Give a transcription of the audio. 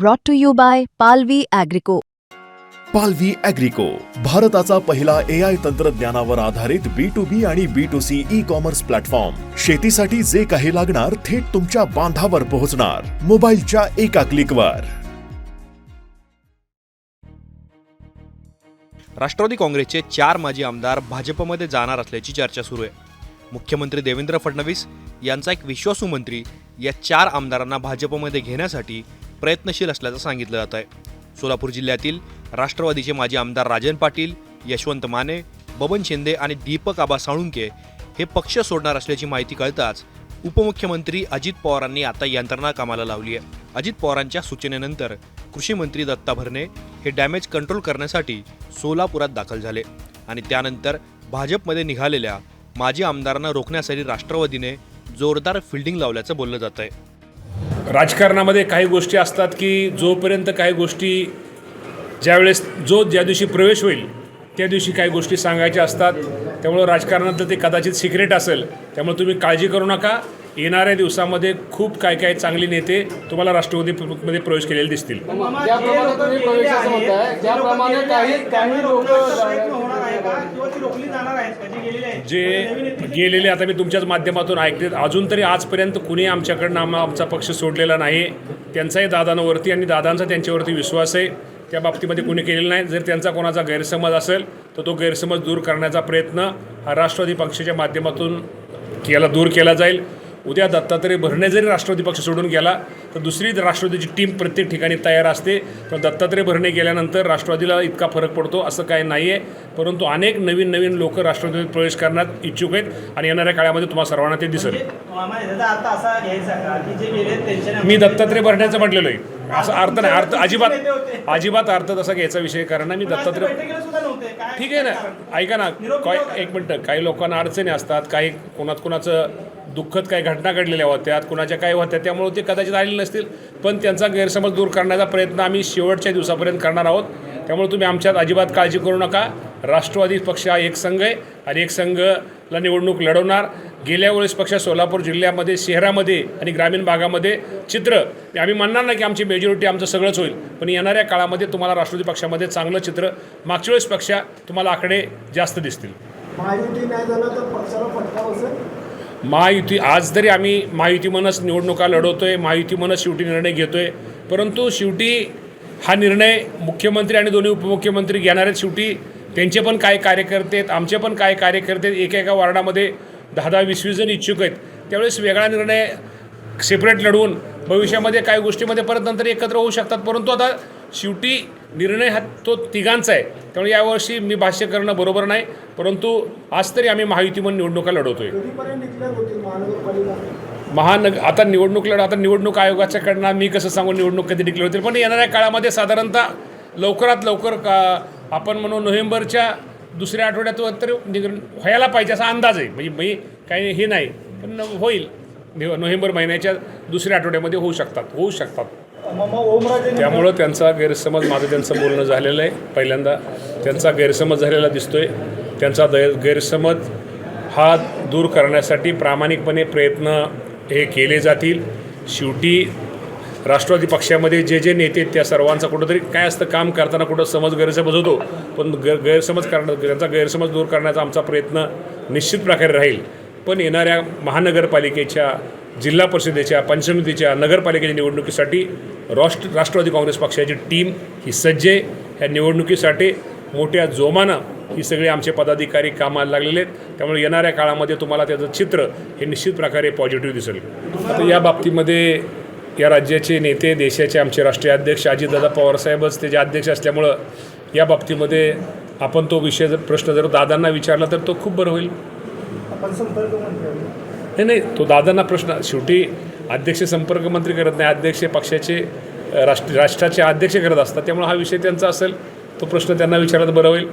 brought to you by Palvi Agrico. पालवी अॅग्रिको भारताचा पहिला ए आय तंत्रज्ञानावर आधारित बी टू बी आणि B to C e-commerce platform शेतीसाठी जे काही लागणार थेट तुमच्या बांधावर पोहोचणार. मोबाईलच्या एका क्लिकवर राष्ट्रवादी काँग्रेसचे चार माजी आमदार भाजपमध्ये जाणार असल्याची चर्चा सुरू आहे. मुख्यमंत्री देवेंद्र फडणवीस यांचा एक विश्वासू मंत्री या चार आमदारांना भाजपमध्ये घेण्यासाठी प्रयत्नशील असल्याचं सांगितलं जात आहे. सोलापूर जिल्ह्यातील राष्ट्रवादीचे माजी आमदार राजन पाटील यशवंत माने बबन शिंदे आणि दीपक आबा साळुंके हे पक्ष सोडणार असल्याची माहिती कळताच उपमुख्यमंत्री अजित पवारांनी आता यंत्रणा कामाला लावली आहे. अजित पवारांच्या सूचनेनंतर कृषी मंत्री दत्ता भरणे हे डॅमेज कंट्रोल करण्यासाठी सोलापुरात दाखल झाले आणि त्यानंतर भाजपमध्ये निघालेल्या माजी आमदारांना रोखण्यासाठी राष्ट्रवादीने जोरदार फिल्डिंग लावल्याचं बोललं जात आहे. राजकारणामध्ये काही गोष्टी असतात की जोपर्यंत काही गोष्टी ज्यावेळेस जो ज्या दिवशी प्रवेश होईल त्या दिवशी काही गोष्टी सांगायच्या असतात. त्यामुळं राजकारणातलं ते कदाचित सिक्रेट असेल. त्यामुळे तुम्ही काळजी करू नका. येणाऱ्या दिवसामध्ये खूप काय काय चांगले नेते तुम्हाला राष्ट्रवादीमध्ये प्रवेश केलेले दिसतील. जे गेलेले आता मी तुमच्याच माध्यमातून ऐकते. अजून तरी आजपर्यंत कुणी आमच्याकडनं आम्हा आमचा पक्ष सोडलेला नाही. त्यांचाही दादांवरती आणि दादांचा त्यांच्यावरती विश्वास आहे. त्या बाबतीमध्ये कुणी केलेलं नाही. जर त्यांचा कोणाचा गैरसमज असेल तर तो गैरसमज दूर करण्याचा प्रयत्न हा राष्ट्रवादी पक्षाच्या माध्यमातून केला दूर केला जाईल. उद्या दत्तात्रय भरणे जरी राष्ट्रवादी पक्ष सोडून गेला तर दुसरी राष्ट्रवादीची टीम प्रत्येक ठिकाणी तयार असते. तर दत्तात्रय भरणे गेल्यानंतर राष्ट्रवादीला इतका फरक पडतो असं काही नाही आहे परंतु अनेक नवीन नवीन लोक राष्ट्रवादीत प्रवेश करण्यात इच्छुक आहेत आणि येणाऱ्या काळामध्ये तुम्हाला सर्वांना ते दिसेल. अर्थ असा घ्यायचा का? की जे गेले त्यांच्या मी दत्तात्रय भरण्याचं म्हटलेलो आहे. असं अर्थ नाही. अर्थ अजिबात अजिबात अर्थ तसा घ्यायचा विषय कारण ना मी दत्तात्रय काय ठीक आहे ना. ऐका ना. काय एक मिनटं. काही लोकांना अडचणी असतात काही कोणात कोणाचं दुःखद काही घटना घडलेल्या होत्या कुणाच्या काही होत्या त्यामुळे ते कदाचित आलेले नसतील. पण त्यांचा गैरसमज दूर करण्याचा प्रयत्न आम्ही शेवटच्या दिवसापर्यंत करणार आहोत. त्यामुळे तुम्ही आमच्यात अजिबात काळजी करू नका. राष्ट्रवादी पक्ष हा एक संघ आहे आणि एक संघला निवडणूक लढवणार. गेल्या वेळेस पक्ष सोलापूर जिल्ह्यामध्ये शहरामध्ये आणि ग्रामीण भागामध्ये चित्र. आम्ही म्हणणार नाही की आमची मेजॉरिटी आमचं सगळंच होईल पण येणाऱ्या काळामध्ये तुम्हाला राष्ट्रवादी पक्षामध्ये चांगलं चित्र मागच्या वेळेस पक्षा तुम्हाला आकडे जास्त दिसतील. महायुती आज तरी आम्ही महायुती म्हणूनच निवडणुका लढवतोय महायुती म्हणूनच शेवटी निर्णय घेतो आहे परंतु शेवटी हा निर्णय मुख्यमंत्री आणि दोन्ही उपमुख्यमंत्री घेणार आहेत. शेवटी त्यांचे पण काय कार्यकर्ते आहेत आमचे पण काय कार्यकर्ते आहेत एका एका वार्डामध्ये दहा दहा वीस वीस जण इच्छुक आहेत. त्यावेळेस वेगळा निर्णय सेपरेट लढवून भविष्यामध्ये काही गोष्टीमध्ये परत नंतर एकत्र होऊ शकतात. परंतु आता शेवटी निर्णय हा तो तिघांचा आहे. त्यामुळे यावर्षी मी भाष्य करणं बरोबर नाही परंतु आज तरी आम्ही महायुती म्हणून निवडणुका लढवतोय. महानग आता निवडणूक लढ आता निवडणूक आयोगाच्या कडनं मी कसं सांगू निवडणूक कधी डिक्लेअर होतील? पण येणाऱ्या काळामध्ये साधारणतः लवकरात लवकर का आपण म्हणू नोव्हेंबरच्या दुसऱ्या आठवड्यात तरी व्हायला पाहिजे असा अंदाज आहे. म्हणजे मी काही हे नाही पण होईल. निव- नोव्हेंबर महिन्याच्या दुसऱ्या आठवड्यामध्ये होऊ शकतात होऊ शकतात. त्यामुळं त्यांचा गैरसमज माझं त्यांचं बोलणं झालेलं आहे. पहिल्यांदा त्यांचा गैरसमज झालेला दिसतोय. त्यांचा दै गैरसमज हा दूर करण्यासाठी प्रामाणिकपणे प्रयत्न हे केले जातील. शेवटी राष्ट्रवादी पक्षामध्ये जे जे नेते त्या सर्वांचा कुठंतरी काय असतं काम करताना कुठं समज गैरसमज होतो पण ग गैरसमज करणं त्यांचा गैरसमज दूर करण्याचा आमचा प्रयत्न निश्चित प्रकारे राहील. पण येणाऱ्या महानगरपालिकेच्या जिल्हा परिषदेच्या पंचमितीच्या नगरपालिकेच्या निवडणुकीसाठी राष्ट्र राष्ट्रवादी काँग्रेस पक्षाची टीम ही सज्ज आहे. ह्या निवडणुकीसाठी मोठ्या जोमानं ही सगळे आमचे पदाधिकारी कामाला लागलेले आहेत. त्यामुळे येणाऱ्या काळामध्ये तुम्हाला त्याचं चित्र हे निश्चित प्रकारे पॉझिटिव्ह दिसेल. आता या बाबतीमध्ये या राज्याचे नेते देशाचे आमचे राष्ट्रीय अध्यक्ष अजितदादा पवारसाहेबच त्याचे अध्यक्ष असल्यामुळं या बाबतीमध्ये आपण तो विषय जर प्रश्न जर दादांना विचारला तर तो खूप बरं होईल. आपण संपर्क नाही नाही तो दादांना प्रश्न शेवटी अध्यक्ष संपर्क मंत्री करत नाही अध्यक्ष पक्षाचे राष्ट्र राष्ट्राचे अध्यक्ष करत असतात त्यामुळे हा विषय त्यांचा असेल तो प्रश्न त्यांना विचारत बरं होईल.